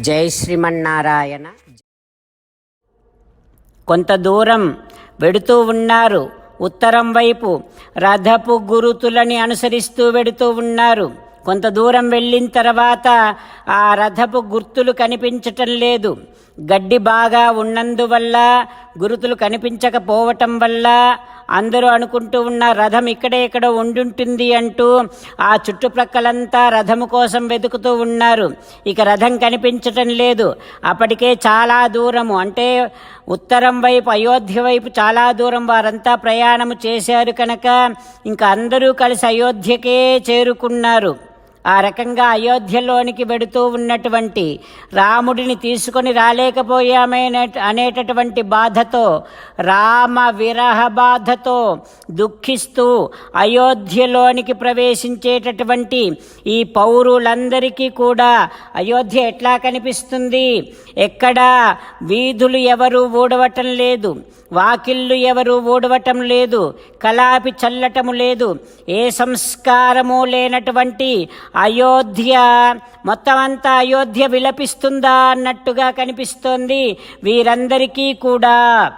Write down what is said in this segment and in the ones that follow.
జై శ్రీమన్నారాయణ. కొంత దూరం వెడుతూ ఉన్నారు. ఉత్తరం వైపు రథపు గురుతులని అనుసరిస్తూ వెడుతూ ఉన్నారు. కొంత దూరం వెళ్ళిన తర్వాత ఆ రథపు గుర్తులు కనిపించటం లేదు. గడ్డి బాగా ఉన్నందువల్ల గురుతులు కనిపించకపోవటం వల్ల అందరూ అనుకుంటూ ఉన్న రథం ఇక్కడే ఇక్కడ ఉండుంటుంది అంటూ ఆ చుట్టుప్రక్కలంతా రథము కోసం వెతుకుతూ ఉన్నారు. ఇక రథం కనిపించటం లేదు. అప్పటికే చాలా దూరము. అంటే ఉత్తరం వైపు అయోధ్య వైపు చాలా దూరం వారంతా ప్రయాణము చేశారు కనుక ఇంకా అందరూ కలిసి అయోధ్యకే చేరుకున్నారు. ఆ రకంగా అయోధ్యలోనికి వెడుతూ ఉన్నటువంటి రాముడిని తీసుకొని రాలేకపోయామే అనేటటువంటి బాధతో రామ విరహ బాధతో దుఃఖిస్తూ అయోధ్యలోనికి ప్రవేశించేటటువంటి ఈ పౌరులందరికీ కూడా అయోధ్య ఎట్లా కనిపిస్తుంది? ఎక్కడ వీధులు ఎవరు ఊడవటం లేదు వాకిళ్ళు ఎవరు ఊడవటం లేదు కలాపి చల్లటము లేదు ఏ సంస్కారము లేనటువంటి అయోధ్య. మొత్తం అంతా అయోధ్య విలపిస్తుందా అన్నట్టుగా కనిపిస్తోంది వీరందరికీ కూడా.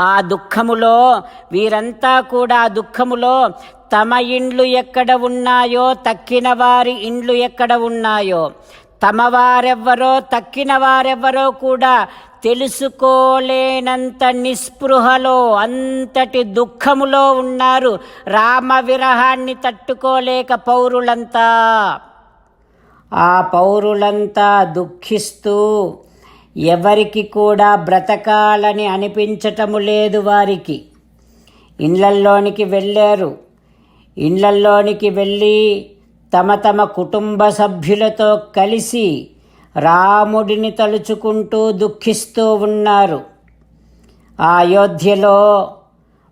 ఆ దుఃఖములో వీరంతా కూడా ఆ దుఃఖములో తమ ఇండ్లు ఎక్కడ ఉన్నాయో తక్కిన వారి ఇండ్లు ఎక్కడ ఉన్నాయో. తమ వారెవ్వరో తక్కిన వారెవ్వరో కూడా తెలుసుకోలేనంత నిస్పృహలో అంతటి దుఃఖములో ఉన్నారు. రామ విరహాన్ని తట్టుకోలేక పౌరులంతా. ఆ పౌరులంతా దుఃఖిస్తూ ఎవరికి కూడా బ్రతకాలని అనిపించటము లేదు వారికి. ఇండ్లల్లోనికి వెళ్ళారు. ఇండ్లల్లోనికి వెళ్ళి తమ తమ కుటుంబ సభ్యులతో కలిసి రాముడిని తలుచుకుంటూ దుఃఖిస్తూ ఉన్నారు. ఆ అయోధ్యలో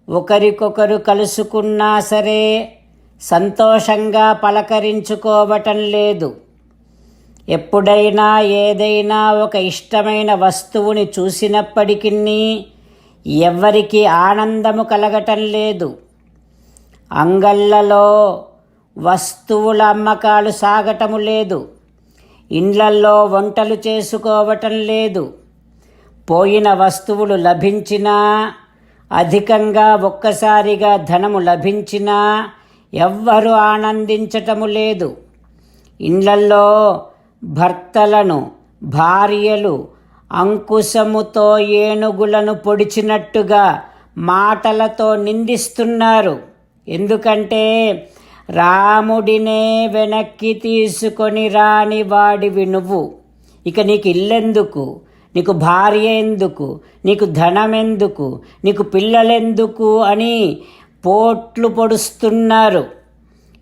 ఒకరికొకరు కలుసుకున్నా సరే సంతోషంగా పలకరించుకోవటం లేదు. ఎప్పుడైనా ఏదైనా ఒక ఇష్టమైన వస్తువుని చూసినప్పటికీ ఎవ్వరికి ఆనందము కలగటం లేదు. అంగళ్ళలో వస్తువుల అమ్మకాలు సాగటము లేదు. ఇండ్లల్లో వంటలు చేసుకోవటం లేదు. పోయిన వస్తువులు లభించినా అధికంగా ఒక్కసారిగా ధనము లభించినా ఎవ్వరు ఆనందించటము లేదు. ఇండ్లల్లో భర్తలను భార్యలు అంకుశముతో ఏనుగులను పొడిచినట్టుగా మాటలతో నిందిస్తున్నారు. ఎందుకంటే రాముడినే వెనక్కి తీసుకొని రాని వాడివి నువ్వు. ఇక నీకు ఇల్లెందుకు నీకు భార్య ఎందుకు? నీకు ధనం ఎందుకు నీకు పిల్లలెందుకు అని పోట్లు పొడుస్తున్నారు.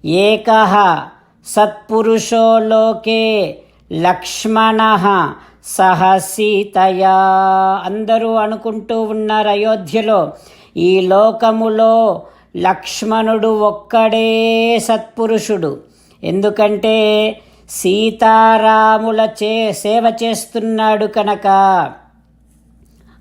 ఏకహ సత్పురుషో లోకే లక్ష్మణ సహ సీతయా అందరూ అనుకుంటూ ఉన్నారు అయోధ్యలో. ఈ లోకములో లక్ష్మణుడు ఒక్కడే సత్పురుషుడు. ఎందుకంటే సీతారాముల చే సేవ చేస్తున్నాడు కనుక.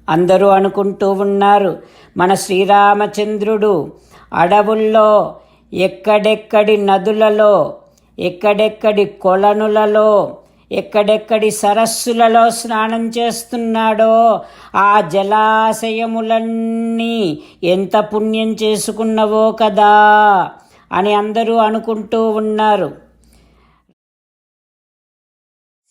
అందరూ అనుకుంటూ ఉన్నారు మన శ్రీరామచంద్రుడు అడవుల్లో ఎక్కడెక్కడి నదులలో ఎక్కడెక్కడి కొలనులలో ఎక్కడెక్కడి సరస్సులలో స్నానం చేస్తున్నాడో ఆ జలాశయములన్నీ ఎంత పుణ్యం చేసుకున్నవో కదా అని అందరూ అనుకుంటూ ఉన్నారు.